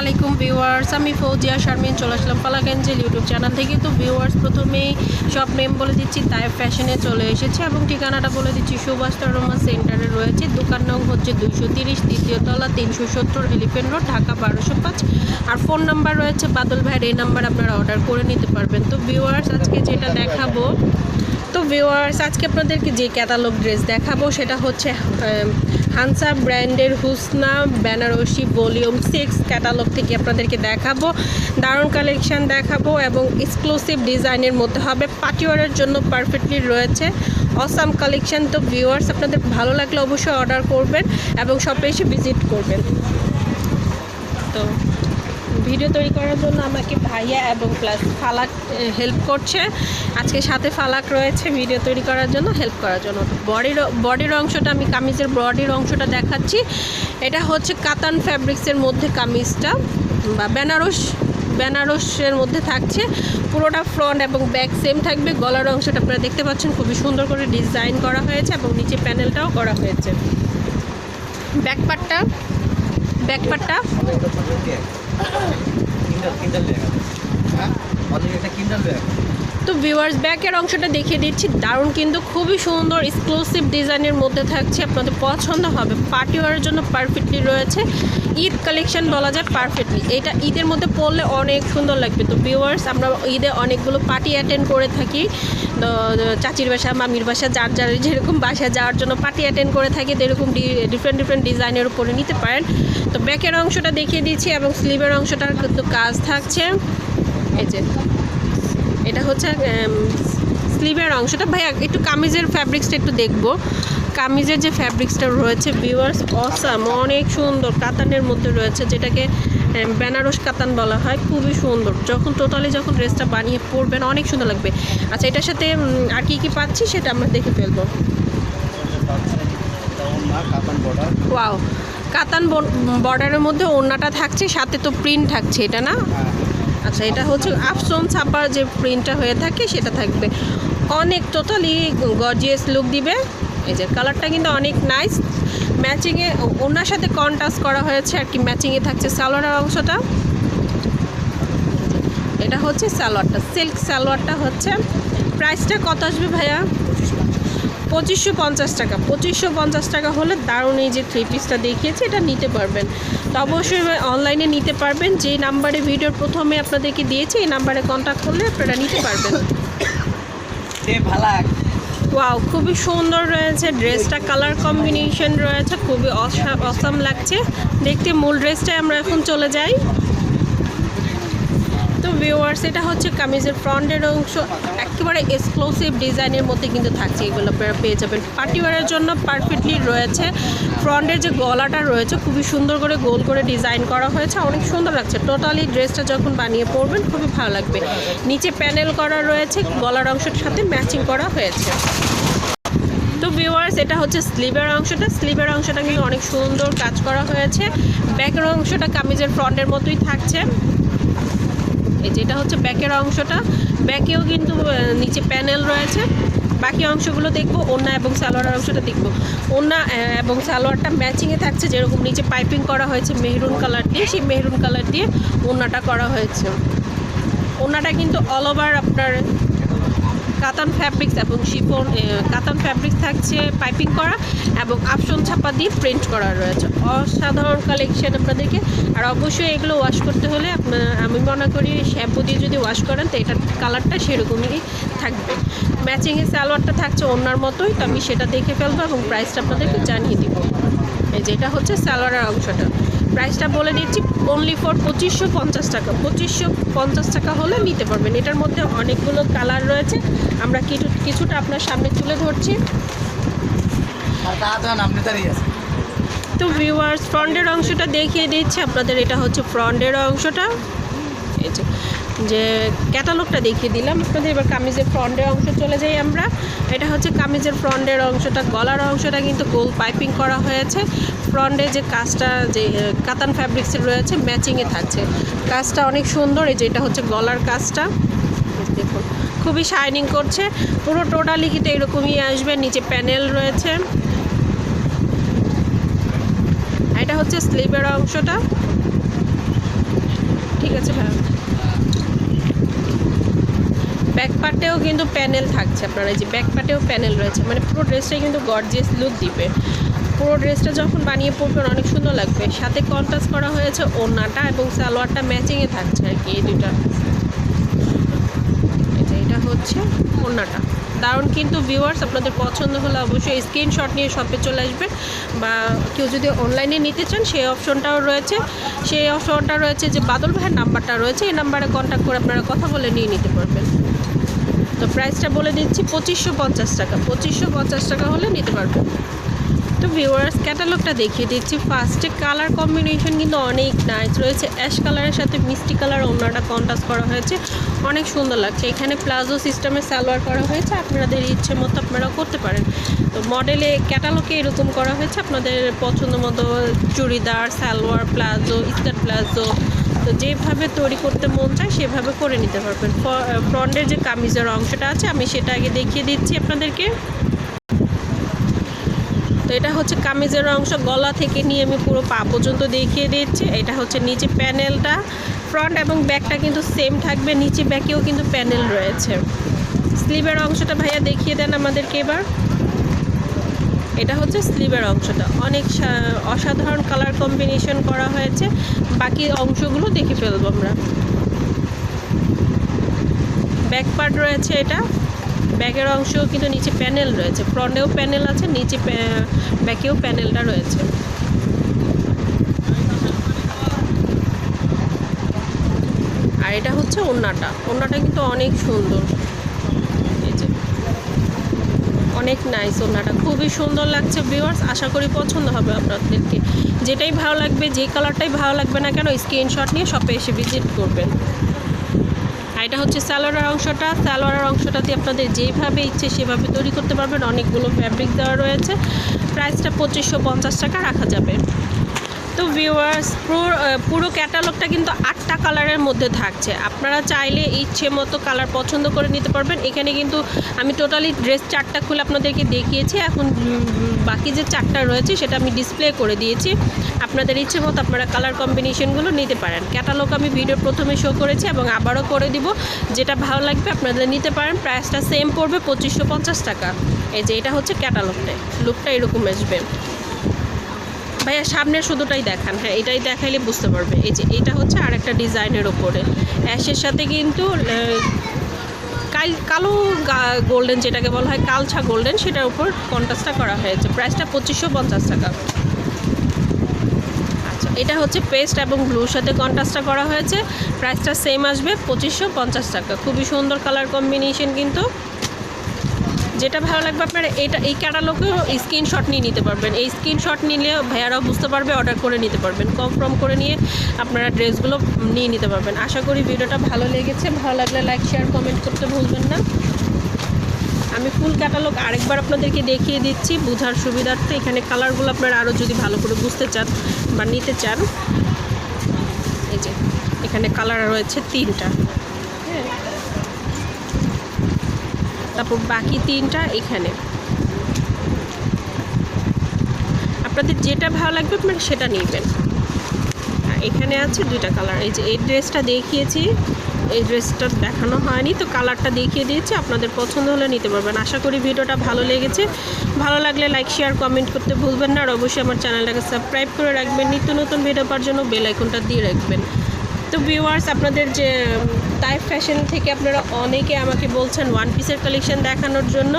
আলাইকুম ভিউয়ার্স, আমি ফৌজিয়া শারমিন, চলে আসলাম পালাগঞ্জের ইউটিউব চ্যানেল থেকে। তো ভিউয়ার্স, প্রথমেই সব নেম বলে দিচ্ছি, তাই ফ্যাশনে চলে এসেছে এবং ঠিকানাটা বলে দিচ্ছি সুভাষ তরমা সেন্টারে রয়েছে। দোকান নং হচ্ছে দুইশো তিরিশ, দ্বিতীয় তলা তিনশো সত্তর এলিফেন্ট রোড ঢাকা বারোশো পাঁচ। আর ফোন নাম্বার রয়েছে বাদল ভাইয়ের, এই নাম্বার আপনারা অর্ডার করে নিতে পারবেন। তো ভিউয়ার্স, আজকে যেটা দেখাবো তো ভিউয়ার্স আজকে আপনাদেরকে যে ক্যাটালগ ড্রেস দেখাবো, সেটা হচ্ছে হানসা ব্র্যান্ডের Husna Banarasi volume six catalogue থেকে আপনাদেরকে দেখাবো। দারুণ কালেকশান দেখাবো এবং এক্সক্লুসিভ ডিজাইনের মধ্যে হবে। পার্টিওয়ারের জন্য পারফেক্টলি রয়েছে। অসাম কালেকশান তো ভিউয়ার্স আপনাদের ভালো লাগলে অবশ্যই অর্ডার করবেন এবং শপে এসে ভিজিট করবেন। তো ভিডিও তৈরি করার জন্য আমাকে ভাইয়া এবং প্লাস ফালাক হেল্প করছে। আজকে সাথে ফালাক রয়েছে ভিডিও তৈরি করার জন্য হেল্প করার জন্য। বডির বডির অংশটা, আমি কামিজের বডির অংশটা দেখাচ্ছি। এটা হচ্ছে কাতান ফ্যাব্রিক্সের মধ্যে কামিজটা, বা বেনারস, বেনারসের মধ্যে থাকছে। পুরোটা ফ্রন্ট এবং ব্যাক সেম থাকবে। গলার অংশটা আপনারা দেখতে পাচ্ছেন, খুবই সুন্দর করে ডিজাইন করা হয়েছে এবং নিচে প্যানেলটাও করা হয়েছে। ব্যাক পার্টটা তো ভিউয়ার্স ব্যাকের অংশটা দেখিয়ে দিচ্ছি। দারুণ কিন্তু খুবই সুন্দর এক্সক্লুসিভ ডিজাইনের মধ্যে থাকছে। আপনাদের পছন্দ হবে। পার্টি ওয়ারের জন্য পারফেক্টলি রয়েছে। ঈদ কালেকশন বলা যায় পারফেক্টলি এটা ঈদের মধ্যে পড়লে অনেক সুন্দর লাগবে। তো ভিউয়ার্স আমরা ঈদে অনেকগুলো পার্টি অ্যাটেন্ড করে থাকি। চাচির বাসা, মামির বাসা, যার যার যেরকম বাসা যাওয়ার জন্য পার্টি অ্যাটেন্ড করে থাকি এরকম ডিফারেন্ট ডিফারেন্ট ডিজাইনের উপরে নিতে পারেন। তো ব্যাকের অংশটা দেখিয়ে দিচ্ছি এবং স্লিভের অংশটার কিন্তু কাজ থাকছে। এই যে, এটা হচ্ছে স্লিভের অংশটা। ভাইয়া একটু কামিজের ফ্যাব্রিক্সটা একটু দেখব। কামিজের যে ফ্যাব্রিক্সটা রয়েছে ভিউয়ার্স অসাম অনেক সুন্দর কাতানের মধ্যে রয়েছে যেটাকে বেনারস কাতান বলা হয়। খুবই সুন্দর। যখন টোটালি যখন ড্রেসটা বানিয়ে পরবেন অনেক সুন্দর লাগবে। আচ্ছা এটার সাথে আর কী কী পাচ্ছি সেটা আমরা দেখে ফেলব। ওয়াও কাতান বর্ডারের মধ্যে ওড়নাটা থাকছে সাথে তো প্রিন্ট থাকছে এটা না? আচ্ছা এটা হচ্ছে আফসোন ছাপার যে প্রিন্টটা হয়ে থাকে সেটা থাকবে। অনেক টোটালি গর্জিয়াস লুক দিবে। এই যে কালারটা কিন্তু অনেক নাইস ম্যাচিংয়ে ওনার সাথে কন্ট্রাস্ট করা হয়েছে, আর কি ম্যাচিংয়ে থাকছে সালোয়ারের অংশটা। এটা হচ্ছে সালোয়ারটা সিল্ক সালোয়ারটা হচ্ছে। প্রাইসটা কত আসবে ভাইয়া? পঁচিশশো পঞ্চাশ টাকা। পঁচিশশো পঞ্চাশ টাকা হলে দারুণ এই যে থ্রি পিসটা দেখিয়েছি, এটা নিতে পারবেন। তো অবশ্যই অনলাইনে নিতে পারবেন। যে নাম্বারে ভিডিওর প্রথমে আপনাদেরকে দিয়েছি, এই নাম্বারে কন্ট্যাক্ট করলে আপনারা নিতে পারবেন। ওয়াও, খুবই সুন্দর রয়েছে ড্রেসটা, কালার কম্বিনেশন রয়েছে, খুবই অসাম লাগছে। দেখতে মূল ড্রেসটাই আমরা এখন চলে যাই। তো ভিউয়ার্স এটা হচ্ছে কামিজের ফ্রন্টের অংশ। একেবারে এক্সক্লুসিভ ডিজাইনের মধ্যে কিন্তু থাকছে এগুলো, আপনারা পেয়ে যাবেন। পার্টিওয়ারের জন্য পারফেক্টলি রয়েছে। ফ্রন্টের যে গলাটা রয়েছে, খুবই সুন্দর করে গোল করে ডিজাইন করা হয়েছে। অনেক সুন্দর লাগছে। টোটালি ড্রেসটা যখন বানিয়ে পরবেন, খুবই ভালো লাগবে। নিচে প্যানেল করা রয়েছে, গলার অংশের সাথে ম্যাচিং করা হয়েছে। ভিউয়ার্স এটা হচ্ছে স্লিভের অংশটা। স্লিভের অংশটা কিন্তু অনেক সুন্দর কাজ করা হয়েছে। ব্যাকের অংশটা কামিজের ফ্রন্টের মতোই থাকছে। এই যে এটা হচ্ছে ব্যাকের অংশটা। ব্যাকেও কিন্তু নিচে প্যানেল রয়েছে। বাকি অংশগুলো দেখব ওনা এবং সালোয়ারের অংশটা দেখব। ওনা এবং সালোয়ারটা ম্যাচিংয়ে থাকছে, যেরকম নিচে পাইপিং করা হয়েছে মেহরুন কালার দিয়ে, সেই মেহরুন কালার দিয়ে ওনাটা করা হয়েছে। ওনাটা কিন্তু অল ওভার আপনার কাতান ফ্যাব্রিক্স এবং শিফন কাতান ফ্যাব্রিক্স থাকছে পাইপিং করা এবং আপশন ছাপা দিয়ে প্রিন্ট করা রয়েছে। অসাধারণ কালেকশন আপনাদেরকে। আর অবশ্যই এগুলো ওয়াশ করতে হলে আপনার, আমি মনে করি শ্যাম্পু দিয়ে যদি ওয়াশ করেন তো এটার কালারটা সেরকমই থাকবে। ম্যাচিংয়ে সালোয়ারটা থাকছে অন্যার মতোই, তো আমি সেটা দেখে ফেলব এবং প্রাইসটা আপনাদেরকে জানিয়ে দিব। এই যে এটা হচ্ছে সালোয়ারের অংশটা। প্রাইসটা বলে দিচ্ছি অনলি ফর পঁচিশশো পঞ্চাশ টাকা। পঁচিশশো পঞ্চাশ টাকা হলে নিতে পারবেন। এটার মধ্যে অনেকগুলো কালার রয়েছে। আমরা কিছু কিছুটা আপনার সামনে তুলে ধরছি। তো ভিউয়ার্স ফ্রন্টের অংশটা দেখিয়ে দিচ্ছি। আপনাদের এটা হচ্ছে ফ্রন্টের অংশটা। এই যে যে ক্যাটালগটা দেখিয়ে দিলাম। আপনাদের এবার কামিজের ফ্রন্টের অংশ চলে যাই আমরা। এটা হচ্ছে কামিজের ফ্রন্টের অংশটা। গলার অংশটা কিন্তু গোল পাইপিং করা হয়েছে। ফ্রন্টে যে কাজটা, যে কাতান ফ্যাব্রিক্সের রয়েছে ম্যাচিংয়ে থাকছে। কাজটা অনেক সুন্দর। এই যে এটা হচ্ছে গলার কাজটা। দেখুন, খুবই শাইনিং করছে। পুরো টোটালি কিন্তু এরকমই আসবে। নিচে প্যানেল রয়েছে। এটা হচ্ছে স্লিভের অংশটা। ঠিক আছে ভাই। ব্যাক পার্টেও কিন্তু প্যানেল থাকছে আপনার, এই যে ব্যাক পার্টেও প্যানেল রয়েছে। মানে পুরো ড্রেসটাই কিন্তু গর্জিয়াস লুক দিবে। পুরো ড্রেসটা যখন বানিয়ে পরবেন, অনেক সুন্দর লাগবে। সাথে কন্ট্রাস্ট করা হয়েছে ওড়নাটা এবং সালোয়ারটা ম্যাচিংয়ে থাকছে আর কি এই দুটা যে এটা হচ্ছে ওড়নাটা। দারুণ কিন্তু ভিউয়ার্স আপনাদের পছন্দ হলে অবশ্যই স্ক্রিনশট নিয়ে শপে চলে আসবেন। বা কেউ যদি অনলাইনে নিতে চান, সেই অপশনটাও রয়েছে। সেই অপশনটা রয়েছে যে বাদল ভাইয়ের নাম্বারটা রয়েছে। এই নাম্বারে কন্ট্যাক্ট করে আপনারা কথা বলে নিয়ে নিতে পারবেন। প্রাইসটা বলে দিচ্ছি পঁচিশশো পঞ্চাশ টাকা। পঁচিশশো পঞ্চাশ টাকা হলে নিতে পারবেন। তো ভিউয়ার্স ক্যাটালগটা দেখিয়ে দিচ্ছি। ফার্স্টে কালার কম্বিনেশন কিন্তু অনেক নাইস রয়েছে। অ্যাশ কালারের সাথে মিষ্টি কালার অন্যটা কন্ট্রাস্ট করা হয়েছে। অনেক সুন্দর লাগছে। এখানে প্লাজো সিস্টেমে সালোয়ার করা হয়েছে। আপনাদের ইচ্ছে মতো আপনারা করতে পারেন। তো মডেলে ক্যাটালগে এরকম করা হয়েছে। আপনাদের পছন্দ মতো churidar, salwar, palazzo skirt palazzo তো যেভাবে তৈরি করতে মন চায়, সেভাবে করে নিতে পারবেন। ফ্রন্টের যে কামিজের অংশটা আছে, আমি সেটা আগে দেখিয়ে দিচ্ছি আপনাদেরকে। তো এটা হচ্ছে কামিজের অংশ, গলা থেকে নিয়ে আমি পুরো পা পর্যন্ত দেখিয়ে দিচ্ছি। এটা হচ্ছে নিচে প্যানেলটা, ফ্রন্ট এবং ব্যাকটা কিন্তু সেম থাকবে, নিচে ব্যাকেও কিন্তু প্যানেল রয়েছে। স্লিভের অংশটা ভাইয়া দেখিয়ে দেন আমাদেরকে এবার। এটা হচ্ছে স্লিভের অংশটা। অনেক অসাধারণ কালার কম্বিনেশন করা হয়েছে। বাকি অংশগুলো দেখে ফেলব আমরা। ব্যাক পার্ট রয়েছে এটা। ব্যাগের অংশেও কিন্তু নিচে প্যানেল রয়েছে। ফ্রন্টেও প্যানেল আছে, নিচে ব্যাকেও প্যানেলটা রয়েছে। আর এটা হচ্ছে ওড়নাটা ওড়নাটা কিন্তু অনেক সুন্দর এই যে অনেক নাইস ওনাটা খুবই সুন্দর লাগছে ভিউয়ার্স আশা করি পছন্দ হবে আপনাদেরকে। যেটাই ভালো লাগবে, যে কালারটাই ভালো লাগবে না কেন স্ক্রিনশট নিয়ে শপে এসে ভিজিট করবেন। আর এটা হচ্ছে স্যালোয়ারের অংশটা। স্যালোয়ারের অংশটাতে আপনাদের যেভাবে ইচ্ছে সেভাবে তৈরি করতে পারবেন। অনেকগুলো ফ্যাব্রিক দেওয়া রয়েছে। প্রাইসটা পঁচিশশো টাকা রাখা যাবে। তো ভিউয়ার্স পুরো পুরো ক্যাটালগটা কিন্তু আটটা কালারের মধ্যে থাকছে। আপনারা চাইলে ইচ্ছে মতো কালার পছন্দ করে নিতে পারবেন। এখানে কিন্তু আমি টোটালি ড্রেস চারটা খুলে আপনাদেরকে দেখিয়েছি। এখন বাকি যে চারটা রয়েছে, সেটা আমি ডিসপ্লে করে দিয়েছি। আপনাদের ইচ্ছে মতো আপনারা কালার কম্বিনেশনগুলো নিতে পারেন। ক্যাটালগ আমি ভিডিও প্রথমে শো করেছি এবং আবারও করে দিব। যেটা ভালো লাগবে আপনাদের নিতে পারেন। প্রাইসটা সেম পড়বে পঁচিশশো টাকা। এই যে, এটা হচ্ছে ক্যাটালগটা লুকটা এরকম আসবে। ভাইয়া সামনের শুধুটাই দেখান। হ্যাঁ এটাই দেখাইলে বুঝতে পারবে। এই যে, এটা হচ্ছে আর একটা ডিজাইনের ওপরে অ্যাশের সাথে কিন্তু কাল- গোল্ডেন যেটাকে বলা হয়, কালছা গোল্ডেন, সেটার উপর কন্ট্রাস্টটা করা হয়েছে। প্রাইসটা পঁচিশশো পঞ্চাশ টাকা। আচ্ছা এটা হচ্ছে পেস্ট এবং ব্লুর সাথে কন্ট্রাস্টটা করা হয়েছে। প্রাইসটা সেম আসবে পঁচিশশো পঞ্চাশ টাকা। খুবই সুন্দর কালার কম্বিনেশন কিন্তু। যেটা ভালো লাগবে আপনারা এটা, এই ক্যাটালগেও স্ক্রিনশট নিয়ে নিতে পারবেন। এই স্ক্রিনশট নিলে ভাইয়ারাও বুঝতে পারবে অর্ডার করে নিতে পারবেন। কনফার্ম করে নিয়ে আপনারা ড্রেসগুলো নিয়ে নিতে পারবেন। আশা করি ভিডিওটা ভালো লেগেছে। ভালো লাগলে লাইক শেয়ার কমেন্ট করতে ভুলবেন না। আমি ফুল ক্যাটালগ আরেকবার আপনাদেরকে দেখিয়ে দিচ্ছি। বোঝার সুবিধার্থে এখানে কালারগুলো আপনারা আরও যদি ভালো করে বুঝতে চান বা নিতে চান, এই যে এখানে কালার রয়েছে তিনটা হ্যাঁ তারপর বাকি তিনটা এখানে। আপনাদের যেটা ভালো লাগবে, আপনারা সেটা নেবেন। এখানে আছে দুইটা কালার এই যে এই ড্রেসটা দেখিয়েছি, এই ড্রেসটা দেখানো হয়নি, তো কালারটা দেখিয়ে দিয়েছি। আপনাদের পছন্দ হলে নিতে পারবেন। আশা করি ভিডিওটা ভালো লেগেছে। ভালো লাগলে লাইক শেয়ার কমেন্ট করতে ভুলবেন না। আর অবশ্যই আমার চ্যানেলটাকে সাবস্ক্রাইব করে রাখবেন। নিত্য নতুন ভিডিও পাওয়ার জন্য বেল আইকনটা দিয়ে রাখবেন। তো ভিউয়ার্স আপনাদের যে টাইপ ফ্যাশন থেকে আপনারা অনেকে আমাকে বলছেন ওয়ান পিসের কালেকশন দেখানোর জন্য।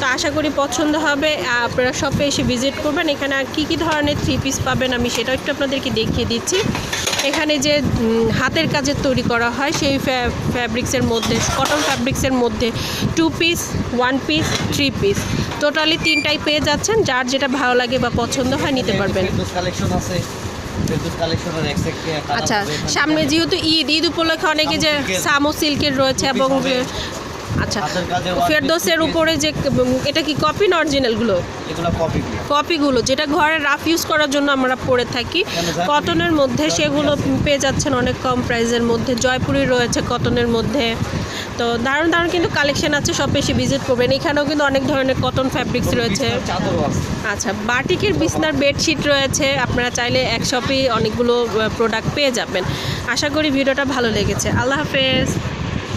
তো আশা করি পছন্দ হবে। আপনারা শপে এসে ভিজিট করবেন। এখানে কী কী ধরনের থ্রি পিস পাবেন আমি সেটা একটু আপনাদেরকে দেখিয়ে দিচ্ছি। এখানে যে হাতের কাজের তৈরি করা হয়, সেই ফ্যাব্রিক্সের মধ্যে কটন ফ্যাব্রিক্সের মধ্যে two piece one piece three piece totally তিনটাই পেয়ে যাচ্ছেন। যার যেটা ভালো লাগে বা পছন্দ হয় নিতে পারবেন। কালেকশন আছে। আচ্ছা সামনে যেহেতু ঈদ ঈদ উপলক্ষে অনেকে যে সামো সিল্কের। রয়েছে এবং। আচ্ছা ফেরদোসের উপরে যে এটা কি কপি না অরিজিনালগুলো কপিগুলো যেটা ঘরে রাফ ইউজ করার জন্য আমরা পরে থাকি। কটনের মধ্যে সেগুলো পেয়ে যাচ্ছেন অনেক কম প্রাইসের মধ্যে। জয়পুরি রয়েছে কটনের মধ্যে। তো দারুণ দারুণ কিন্তু কালেকশন আছে সব বেশি ভিজিট করবেন। এখানেও কিন্তু অনেক ধরনের কটন ফ্যাব্রিক্স রয়েছে। আচ্ছা বাটিকের বিছনার বেডশিট রয়েছে। আপনারা চাইলে এক শপেই অনেকগুলো প্রোডাক্ট পেয়ে যাবেন। আশা করি ভিডিওটা ভালো লেগেছে। আল্লাহ হাফেজ।